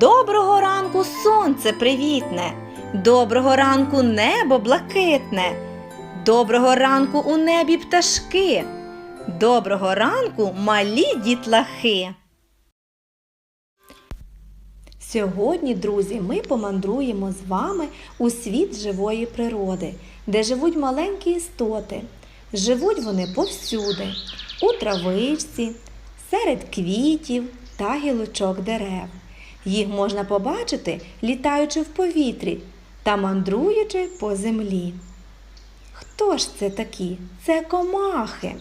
Доброго ранку сонце привітне, доброго ранку небо блакитне, доброго ранку у небі пташки, доброго ранку малі дітлахи. Сьогодні, друзі, ми помандруємо з вами у світ живої природи, де живуть маленькі істоти. Живуть вони повсюди, у травичці, серед квітів та гілочок дерев. Їх можна побачити, літаючи в повітрі та мандруючи по землі. Хто ж це такі? Це комахи.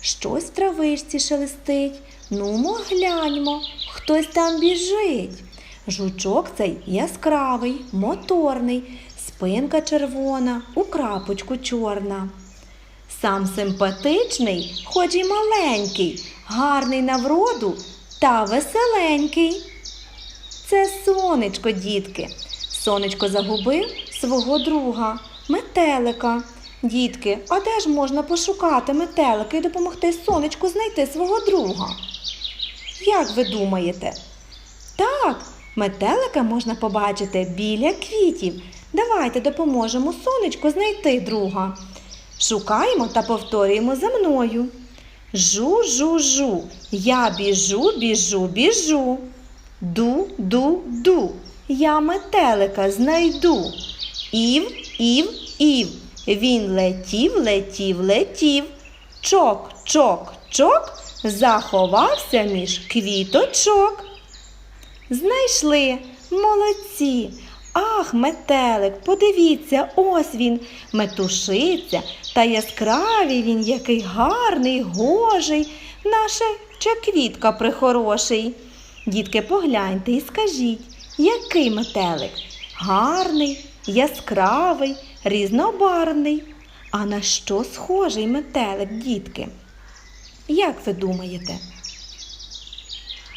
Щось в травичці шелестить. Нумо гляньмо, хтось там біжить. Жучок цей яскравий, моторний, спинка червона, у крапочку чорна. Сам симпатичний, хоч і маленький, гарний на вроду та веселенький. Сонечко, дітки. Сонечко загубив свого друга, метелика. Дітки, а де ж можна пошукати метелика і допомогти сонечку знайти свого друга? Як ви думаєте? Так, метелика можна побачити біля квітів. Давайте допоможемо сонечку знайти друга. Шукаємо та повторюємо за мною. Жу, жу, жу. Я біжу, біжу, біжу. Ду, ду, ду. Я метелика знайду. Ів, ів, ів. Він летів, летів, летів. Чок, чок, чок. Заховався між квіточок. Знайшли, молодці. Ах, метелик, подивіться, ось він метушиться, та яскравий він, який гарний, гожий, наша чеквітка прихороший. Дітки, погляньте і скажіть, який метелик? Гарний, яскравий, різнобарвний. А на що схожий метелик, дітки? Як ви думаєте?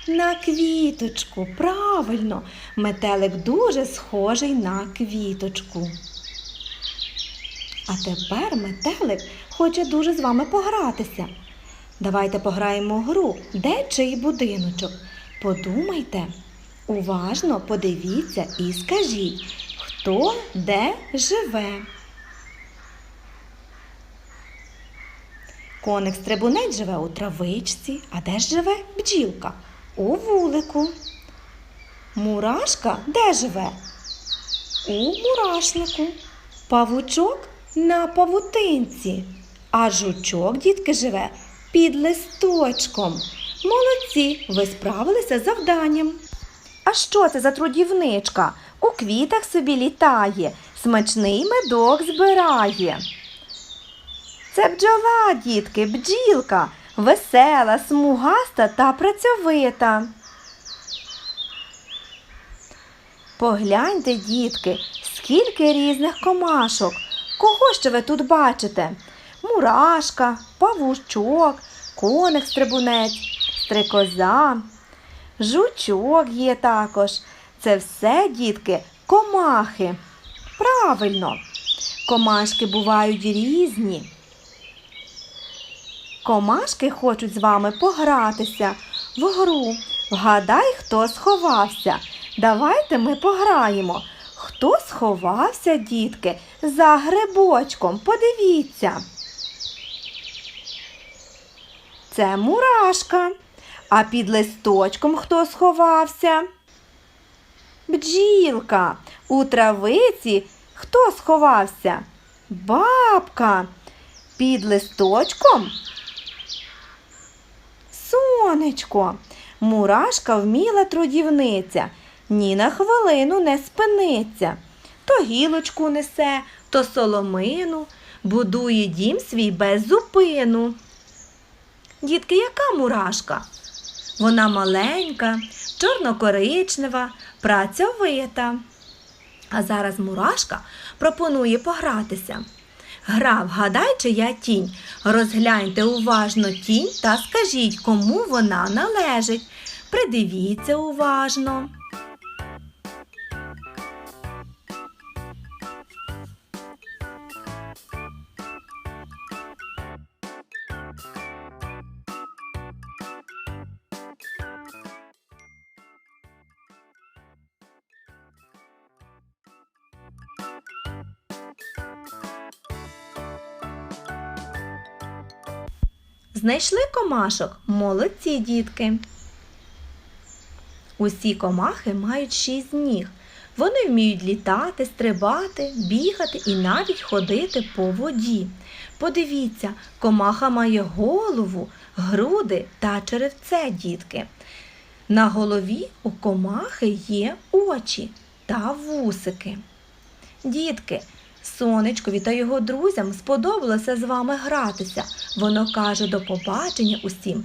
На квіточку, правильно, метелик дуже схожий на квіточку. А тепер метелик хоче дуже з вами погратися. Давайте пограємо гру, де чий будиночок. Подумайте, уважно подивіться і скажіть, хто де живе. Коник стрибунець живе у травичці, а де ж живе бджілка? У вулику. Мурашка де живе? У мурашнику. Павучок на павутинці. А жучок, дітки, живе під листочком. Молодці, ви справилися з завданням. А що це за трудівничка? У квітах собі літає, смачний медок збирає. Це бджола, дітки, бджілка, весела, смугаста та працьовита. Погляньте, дітки, скільки різних комашок. Кого ще ви тут бачите? Мурашка, павучок, коник стрикоза, жучок є також. Це все, дітки, комахи. Правильно, комашки бувають різні. Комашки хочуть з вами погратися в гру. Вгадай, хто сховався. Давайте ми пограємо. Хто сховався, дітки, за грибочком? Подивіться. Це мурашка. А під листочком хто сховався? Бджілка. У травиці хто сховався? Бабка. Під листочком Сонечко, мурашка вміла трудівниця, ні на хвилину не спиниться. То гілочку несе, то соломину, будує дім свій без зупину. Дітки, яка мурашка? Вона маленька, чорнокоричнева, працьовита. А зараз мурашка пропонує погратися. Гра вгадай, чия тінь. Розгляньте уважно тінь та скажіть, кому вона належить. Придивіться уважно. Знайшли комашок? Молодці, дітки. Усі комахи мають шість ніг. Вони вміють літати, стрибати, бігати і навіть ходити по воді. Подивіться, комаха має голову, груди та черевце, дітки. На голові у комахи є очі та вусики. Дітки, сонечкові та його друзям сподобалося з вами гратися. Воно каже до побачення усім